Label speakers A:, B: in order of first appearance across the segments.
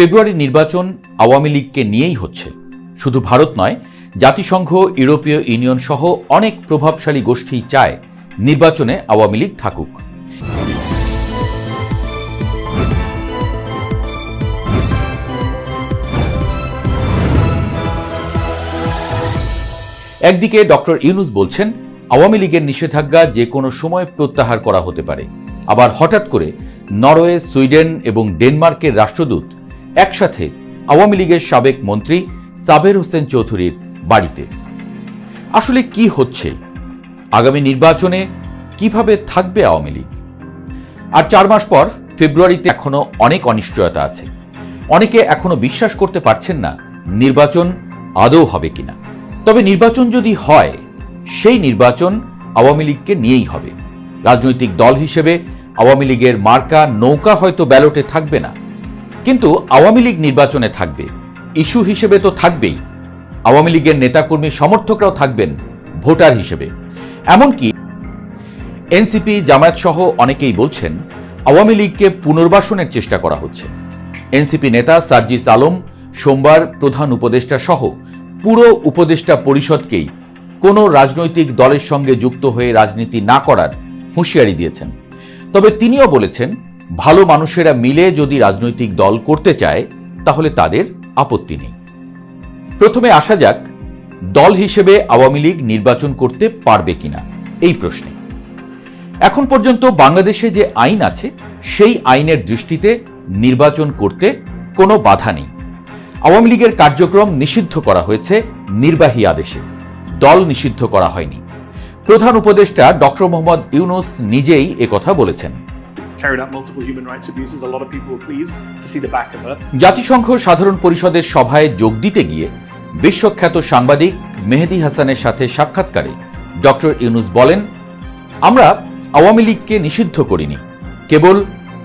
A: ফেব্রুয়ারি নির্বাচন আওয়ামী লীগকে নিয়েই হচ্ছে। শুধু ভারত নয়, জাতিসংঘ, ইউরোপীয় ইউনিয়ন সহ অনেক প্রভাবশালী গোষ্ঠী চায় নির্বাচনে আওয়ামী লীগ থাকুক। একদিকে ডক্টর ইউনুস বলছেন, আওয়ামী লীগের নিষেধাজ্ঞা যে কোনো সময় প্রত্যাহার করা হতে পারে। আবার হঠাৎ করে নরওয়ে, সুইডেন এবং ডেনমার্কের রাষ্ট্রদূত একসাথে আওয়ামী লীগের সাবেক মন্ত্রী সাবের হোসেন চৌধুরীর বাড়িতে। আসলে কি হচ্ছে? আগামী নির্বাচনে কীভাবে থাকবে আওয়ামী লীগ? আর চার মাস পর ফেব্রুয়ারিতে এখনও অনেক অনিশ্চয়তা আছে। অনেকে এখনও বিশ্বাস করতে পারছেন না নির্বাচন আদৌ হবে কিনা। তবে নির্বাচন যদি হয়, সেই নির্বাচন আওয়ামী লীগকে নিয়েই হবে। রাজনৈতিক দল হিসেবে আওয়ামী লীগের মার্কা নৌকা হয়তো ব্যালটে থাকবে না। কিন্তু আওয়ামী লীগ নির্বাচনে থাকবে। ইস্যু হিসেবে তো থাকবেই। আওয়ামী লীগের নেতাকর্মী সমর্থকরাও থাকবেন ভোটার হিসেবে। এমনকি এনসিপি, জামায়াত সহ অনেকেই বলছেন, আওয়ামী লীগকে পুনর্বাসনের চেষ্টা করা হচ্ছে। এনসিপি নেতা সার্জিস আলম সোমবার প্রধান উপদেষ্টা সহ পুরো উপদেষ্টা পরিষদকেই কোনো রাজনৈতিক দলের সঙ্গে যুক্ত হয়ে রাজনীতি না করার হুঁশিয়ারি দিয়েছেন। তবে তিনিও বলেছেন ভালো মানুষেরা মিলে যদি রাজনৈতিক দল করতে চায়, তাহলে তাদের আপত্তি নেই। প্রথমে আসা যাক, দল হিসেবে আওয়ামী লীগ নির্বাচন করতে পারবে কিনা, এই প্রশ্নে। এখন পর্যন্ত বাংলাদেশে যে আইন আছে, সেই আইনের দৃষ্টিতে নির্বাচন করতে কোনো বাধা নেই। আওয়ামী লীগের কার্যক্রম নিষিদ্ধ করা হয়েছে নির্বাহী আদেশে। দল নিষিদ্ধ করা হয়নি। প্রধান উপদেষ্টা ডক্টর মোহাম্মদ ইউনুস নিজেই একথা বলেছেন।
B: Carried out multiple human rights abuses. A lot of people were pleased to see the back of her.
A: জাতিসংঘ সাধারণ পরিষদের সভায় যোগ দিতে গিয়ে বিশ্বখ্যাত সাংবাদিক মেহেদি হাসানের সাথে সাক্ষাৎকারে ডক্টর ইউনুস বলেন, আমরা আওয়ামী লীগকে নিষিদ্ধ করিনি, কেবল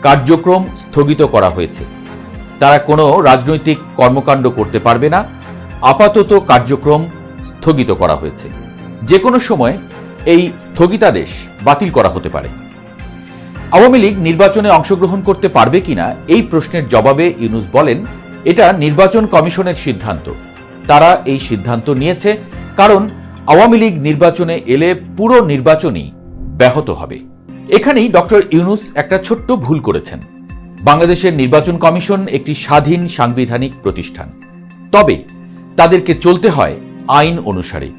A: কার্যক্রম স্থগিত করা হয়েছে তারা কোনো রাজনৈতিক কর্মকাণ্ড করতে পারবে না, আপাতত কার্যক্রম স্থগিত করা হয়েছে যে কোনো সময় এই স্থগিতাদেশ বাতিল করা হতে পারে আওয়ামী লীগ নির্বাচনে অংশগ্রহণ করতে পারবে কিনা এই প্রশ্নের জবাবে ইউনুস বলেন, এটা নির্বাচন কমিশনের সিদ্ধান্ত। তারা এই সিদ্ধান্ত নিয়েছে কারণ আওয়ামী লীগ নির্বাচনে এলে পুরো নির্বাচনই ব্যাহত হবে। এখানেই ডক্টর ইউনুস একটা ছোট্ট ভুল করেছেন। বাংলাদেশের নির্বাচন কমিশন একটি স্বাধীন সাংবিধানিক প্রতিষ্ঠান। তবে তাদেরকে চলতে হয় আইন অনুসারে।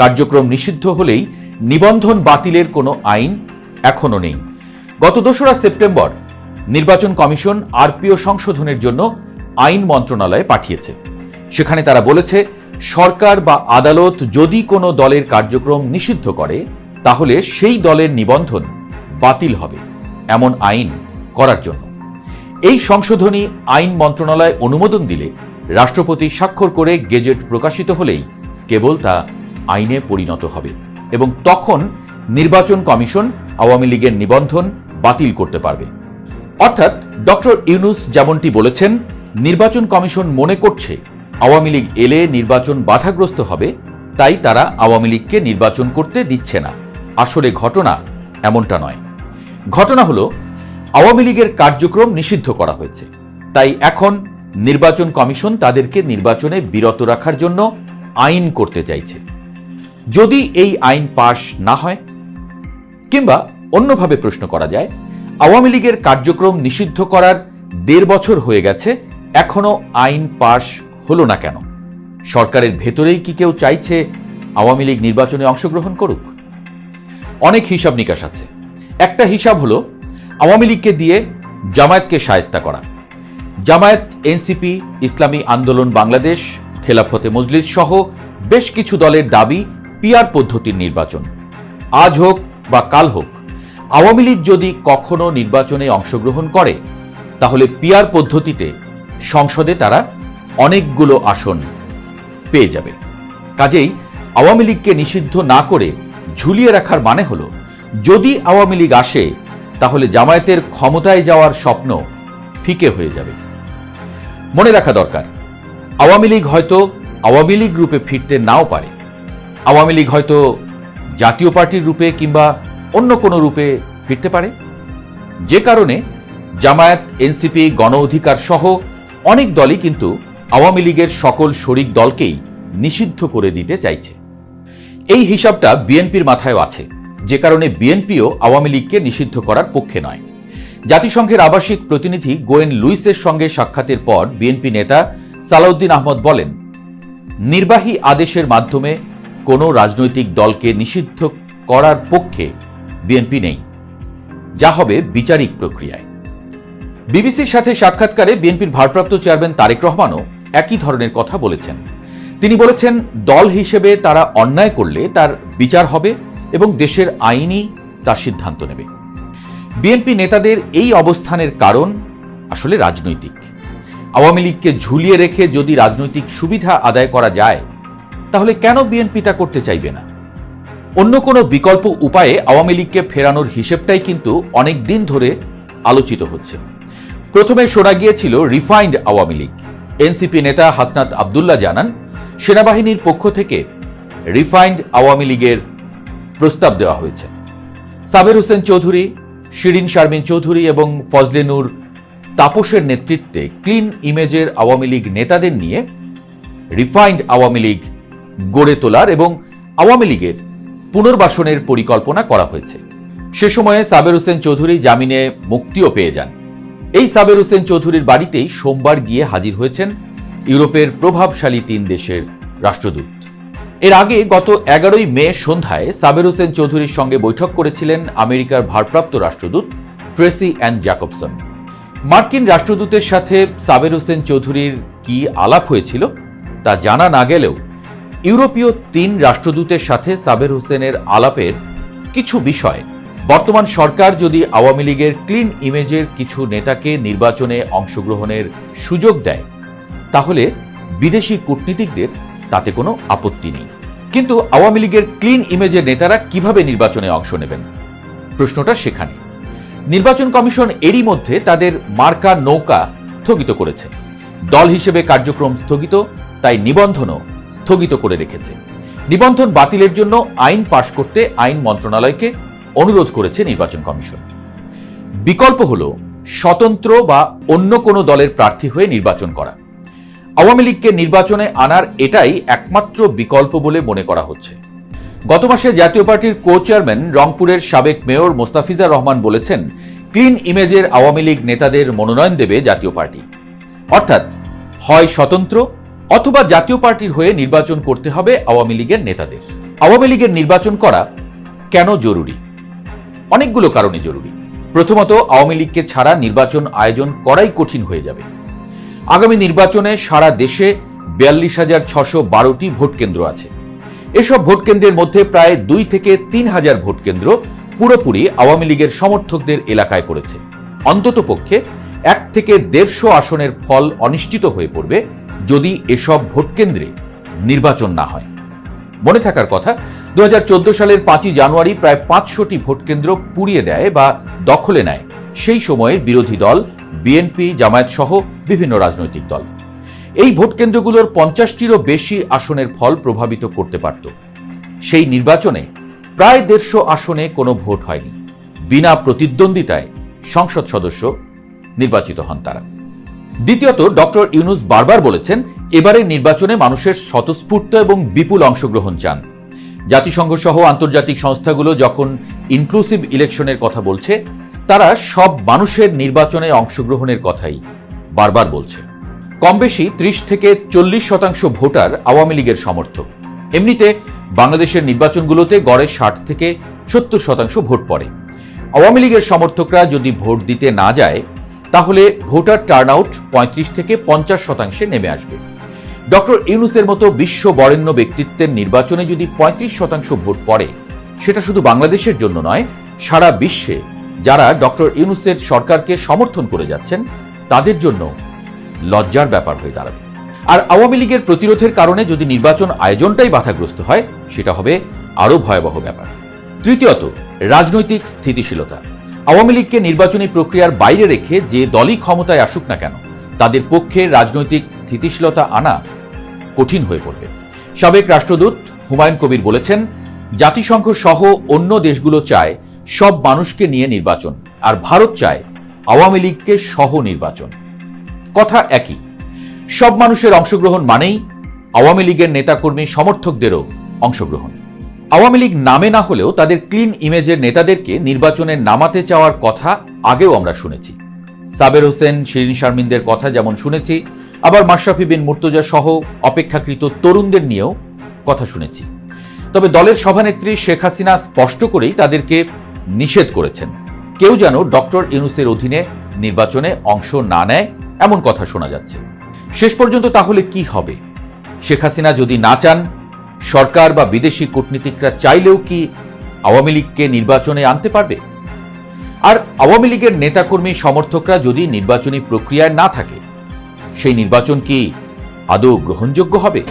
A: কার্যক্রম নিষিদ্ধ হলেই নিবন্ধন বাতিলের কোনো আইন এখনও নেই। গত দোসরা সেপ্টেম্বর নির্বাচন কমিশন আরপিও সংশোধনের জন্য আইন মন্ত্রণালয়ে পাঠিয়েছে। সেখানে তারা বলেছে, সরকার বা আদালত যদি কোনো দলের কার্যক্রম নিষিদ্ধ করে, তাহলে সেই দলের নিবন্ধন বাতিল হবে, এমন আইন করার জন্য। এই সংশোধনী আইন মন্ত্রণালয় অনুমোদন দিলে রাষ্ট্রপতি স্বাক্ষর করে গেজেট প্রকাশিত হলেই কেবল তা আইনে পরিণত হবে এবং তখন নির্বাচন কমিশন আওয়ামী লীগের নিবন্ধন বাতিল করতে পারবে। অর্থাৎ ডক্টর ইউনুস যেমনটি বলেছেন, নির্বাচন কমিশন মনে করছে, আওয়ামী লীগ এলে নির্বাচন বাধাগ্রস্ত হবে, তাই তারা আওয়ামী লীগকে নির্বাচন করতে দিচ্ছে না। আসলে ঘটনা এমনটা নয়। ঘটনা হলো, আওয়ামী লীগের কার্যক্রম নিষিদ্ধ করা হয়েছে। তাই এখন নির্বাচন কমিশন তাদেরকে নির্বাচনে বিরত রাখার জন্য আইন করতে চাইছে। যদি এই আইন পাশ না হয়, কিংবা অন্যভাবে প্রশ্ন করা যায়, আওয়ামী লীগের কার্যক্রম নিষিদ্ধ করার দেড় বছর হয়ে গেছে, এখনও আইন পাশ হলো না কেন? সরকারের ভেতরেই কি কেউ চাইছে আওয়ামী লীগ নির্বাচনে অংশগ্রহণ করুক? অনেক হিসাব নিকাশ আছে। একটা হিসাব হলো, আওয়ামী লীগকে দিয়ে জামায়াতকে সায়স্তা করা। জামায়াত, এনসিপি, ইসলামী আন্দোলন বাংলাদেশ, খেলাফতে মজলিস সহ বেশ কিছু দলের দাবি পিয়ার পদ্ধতির নির্বাচন। আজ হোক বা কাল হোক আওয়ামী লীগ যদি কখনো নির্বাচনে অংশগ্রহণ করে, তাহলে পিয়ার পদ্ধতিতে সংসদে তারা অনেকগুলো আসন পেয়ে যাবে। কাজেই আওয়ামী লীগকে নিষিদ্ধ না করে ঝুলিয়ে রাখার মানে হল, যদি আওয়ামী লীগ আসে, তাহলে জামায়াতের ক্ষমতায় যাওয়ার স্বপ্ন ফিকে হয়ে যাবে। মনে রাখা দরকার, আওয়ামী লীগ হয়তো আওয়ামী লীগ রূপে ফিরতে নাও পারে। আওয়ামী লীগ হয়তো জাতীয় পার্টির রূপে কিংবা অন্য কোনো রূপে ফিরতে পারে? যে কারণে জামায়াত, এনসিপি, গণ অধিকার সহ অনেক দলই কিন্তু আওয়ামী লীগের সকল শরিক দলকেই নিষিদ্ধ করে দিতে চাইছে। এই হিসাবটা বিএনপির মাথায়ও আছে। যে কারণে বিএনপিও আওয়ামী লীগকে নিষিদ্ধ করার পক্ষে নয়। জাতিসংঘের আবাসিক প্রতিনিধি গোয়েন লুইসের সঙ্গে সাক্ষাতের পর বিএনপি নেতা সালাউদ্দিন আহমদ বলেন, নির্বাহী আদেশের মাধ্যমে কোনো রাজনৈতিক দলকে নিষিদ্ধ করার পক্ষে বিএনপি নেই। যা হবে বিচারিক প্রক্রিয়ায়। বিবিসির সাথে সাক্ষাৎকারে বিএনপির ভারপ্রাপ্ত চেয়ারম্যান তারেক রহমানও একই ধরনের কথা বলেছেন। তিনি বলেছেন, দল হিসেবে তারা অন্যায় করলে তার বিচার হবে এবং দেশের আইনই তার সিদ্ধান্ত নেবে। বিএনপি নেতাদের এই অবস্থানের কারণ আসলে রাজনৈতিক। আওয়ামী লীগকে ঝুলিয়ে রেখে যদি রাজনৈতিক সুবিধা আদায় করা যায়, তাহলে কেন বিএনপি তা করতে চাইবে না? অন্য কোনো বিকল্প উপায়ে আওয়ামী লীগকে ফেরানোর হিসেবটাই কিন্তু অনেক দিন ধরে আলোচিত হচ্ছে। প্রথমে শোনা গিয়েছিল রিফাইন্ড আওয়ামী লীগ। এনসিপি নেতা হাসনাত আবদুল্লাহ জানান, সেনাবাহিনীর পক্ষ থেকে রিফাইন্ড আওয়ামী লীগের প্রস্তাব দেওয়া হয়েছে। সাবের হোসেন চৌধুরী, শিরিন শারমিন চৌধুরী এবং ফজলেনুর তাপসের নেতৃত্বে ক্লিন ইমেজের আওয়ামী লীগ নেতাদের নিয়ে রিফাইন্ড আওয়ামী লীগ গড়ে তোলার এবং আওয়ামী লীগের পুনর্বাসনের পরিকল্পনা করা হয়েছে। সে সময়ে সাবের হোসেন চৌধুরী জামিনে মুক্তিও পেয়ে যান। এই সাবের হোসেন চৌধুরীর বাড়িতেই সোমবার গিয়ে হাজির হয়েছেন ইউরোপের প্রভাবশালী তিন দেশের রাষ্ট্রদূত। এর আগে গত এগারোই মে সন্ধ্যায় সাবের হোসেন চৌধুরীর সঙ্গে বৈঠক করেছিলেন আমেরিকার ভারপ্রাপ্ত রাষ্ট্রদূত ট্রেসি অ্যান্ড জ্যাকবসন। মার্কিন রাষ্ট্রদূতের সাথে সাবের হোসেন চৌধুরীর কি আলাপ হয়েছিল তা জানা না গেলেও ইউরোপীয় তিন রাষ্ট্রদূতের সাথে সাবের হোসেনের আলাপের কিছু বিষয়। বর্তমান সরকার যদি আওয়ামী লীগের ক্লিন ইমেজের কিছু নেতাকে নির্বাচনে অংশগ্রহণের সুযোগ দেয়, তাহলে বিদেশি কূটনীতিকদের তাতে কোনো আপত্তি নেই। কিন্তু আওয়ামী লীগের ক্লিন ইমেজের নেতারা কীভাবে নির্বাচনে অংশ নেবেন? প্রশ্নটা সেখানে। নির্বাচন কমিশন এরই মধ্যে তাদের মার্কা নৌকা স্থগিত করেছে। দল হিসেবে কার্যক্রম স্থগিত, তাই নিবন্ধনও স্থগিত করে রেখেছে। নিবন্ধন বাতিলের জন্য আইন পাশ করতে আইন মন্ত্রণালয়কে অনুরোধ করেছে নির্বাচন কমিশন। বিকল্প হল স্বতন্ত্র বা অন্য কোনো দলের প্রার্থী হয়ে নির্বাচন করা। আওয়ামী লীগকে নির্বাচনে আনার এটাই একমাত্র বিকল্প বলে মনে করা হচ্ছে। গত মাসে জাতীয় পার্টির কো চেয়ারম্যান রংপুরের সাবেক মেয়র মোস্তাফিজা রহমান বলেছেন, ক্লিন ইমেজের আওয়ামী লীগ নেতাদের মনোনয়ন দেবে জাতীয় পার্টি। অর্থাৎ, হয় স্বতন্ত্র অথবা জাতীয় পার্টির হয়ে নির্বাচন করতে হবে আওয়ামী লীগের নেতাদের। আওয়ামী লীগের নির্বাচন করা কেন জরুরি? অনেকগুলো কারণে জরুরি। প্রথমত, আওয়ামী লীগকে ছাড়া নির্বাচন আয়োজন করাই কঠিন হয়ে যাবে। আগামী নির্বাচনে সারা দেশে বিয়াল্লিশ হাজার ছশো বারোটি ভোট কেন্দ্র আছে। এসব ভোট কেন্দ্রের মধ্যে প্রায় দুই থেকে তিন হাজার ভোট কেন্দ্র পুরোপুরি আওয়ামী লীগের সমর্থকদের এলাকায় পড়েছে। অন্তত পক্ষে এক থেকে দেড়শো আসনের ফল অনিশ্চিত হয়ে পড়বে যদি এসব ভোটকেন্দ্রে নির্বাচন না হয়। মনে থাকার কথা দু হাজার চোদ্দ সালের পাঁচই জানুয়ারি প্রায় পাঁচশোটি ভোট কেন্দ্র পুড়িয়ে দেয় বা দখলে নেয়। সেই সময়ের বিরোধী দল, বিএনপি, জামায়াত সহ বিভিন্ন রাজনৈতিক দল। এই ভোটকেন্দ্রগুলোর পঞ্চাশটিরও বেশি আসনের ফল প্রভাবিত করতে পারত। সেই নির্বাচনে প্রায় দেড়শো আসনে কোনো ভোট হয়নি। বিনা প্রতিদ্বন্দ্বিতায় সংসদ সদস্য নির্বাচিত হন তারা। দ্বিতীয়ত, ডক্টর ইউনুস বারবার বলেছেন এবারের নির্বাচনে মানুষের স্বতঃস্ফূর্ত এবং বিপুল অংশগ্রহণ চান। জাতিসংঘ সহ আন্তর্জাতিক সংস্থাগুলো যখন ইনক্লুসিভ ইলেকশনের কথা বলছে, তারা সব মানুষের নির্বাচনে অংশগ্রহণের কথাই বারবার বলছে। কম বেশি ত্রিশ থেকে চল্লিশ শতাংশ ভোটার আওয়ামী লীগের সমর্থক। এমনিতে বাংলাদেশের নির্বাচনগুলোতে গড়ে ষাট থেকে সত্তর শতাংশ ভোট পড়ে। আওয়ামী লীগের সমর্থকরা যদি ভোট দিতে না যায় তাহলে ভোটার টার্নআউট পঁয়ত্রিশ থেকে পঞ্চাশ শতাংশে নেমে আসবে। ডক্টর ইউনুসের মতো বিশ্ব বরেণ্য ব্যক্তিত্বের নির্বাচনে যদি পঁয়ত্রিশ শতাংশ ভোট পড়ে, সেটা শুধু বাংলাদেশের জন্য নয়, সারা বিশ্বে। যারা ডক্টর ইউনুসের সরকারকে সমর্থন করে যাচ্ছেন, তাদের জন্য লজ্জার ব্যাপার হয়ে দাঁড়াবে। আর আওয়ামী লীগের প্রতিরোধের কারণে যদি নির্বাচন আয়োজনটাই বাধাগ্রস্ত হয়, সেটা হবে আরও ভয়াবহ ব্যাপার। তৃতীয়ত, রাজনৈতিক স্থিতিশীলতা। আওয়ামী লীগকে নির্বাচনী প্রক্রিয়ার বাইরে রেখে যে দলই ক্ষমতায় আসুক না কেন, তাদের পক্ষে রাজনৈতিক স্থিতিশীলতা আনা কঠিন হয়ে পড়বে। সাবেক রাষ্ট্রদূত হুমায়ুন কবির বলেছেন, জাতিসংঘ সহ অন্য দেশগুলো চায় সব মানুষকে নিয়ে নির্বাচন, আর ভারত চায় আওয়ামী লীগকে সহ নির্বাচন। কথা একই, সব মানুষের অংশগ্রহণ মানেই আওয়ামী লীগের নেতাকর্মী সমর্থকদেরও অংশগ্রহণ। আওয়ামী লীগ নামে না হলেও তাদের ক্লিন ইমেজের নেতাদেরকে নির্বাচনে নামাতে চাওয়ার কথা আগেও আমরা শুনেছি। সাবের হোসেন, শিরিন শারমিনদের কথা যেমন শুনেছি, আবার মাশরাফি বিন মুর্তজা সহ অপেক্ষাকৃত তরুণদের নিয়েও কথা শুনেছি। তবে দলের সভানেত্রী শেখ হাসিনা স্পষ্ট করেই তাদেরকে নিষেধ করেছেন। কেউ যেন ডক্টর ইউনুসের অধীনে নির্বাচনে অংশ না নেয়, এমন কথা শোনা যাচ্ছে। শেষ পর্যন্ত তাহলে কি হবে? শেখ হাসিনা যদি না চান সরকার বা বিদেশি কূটনীতিকরা চাইলেও কি আওয়ামী লীগকে নির্বাচনে আনতে পারবে? আর আওয়ামী লীগের নেতাকর্মী সমর্থকরা যদি নির্বাচনী প্রক্রিয়ায় না থাকে, সেই নির্বাচন কি আদৌ গ্রহণযোগ্য হবে?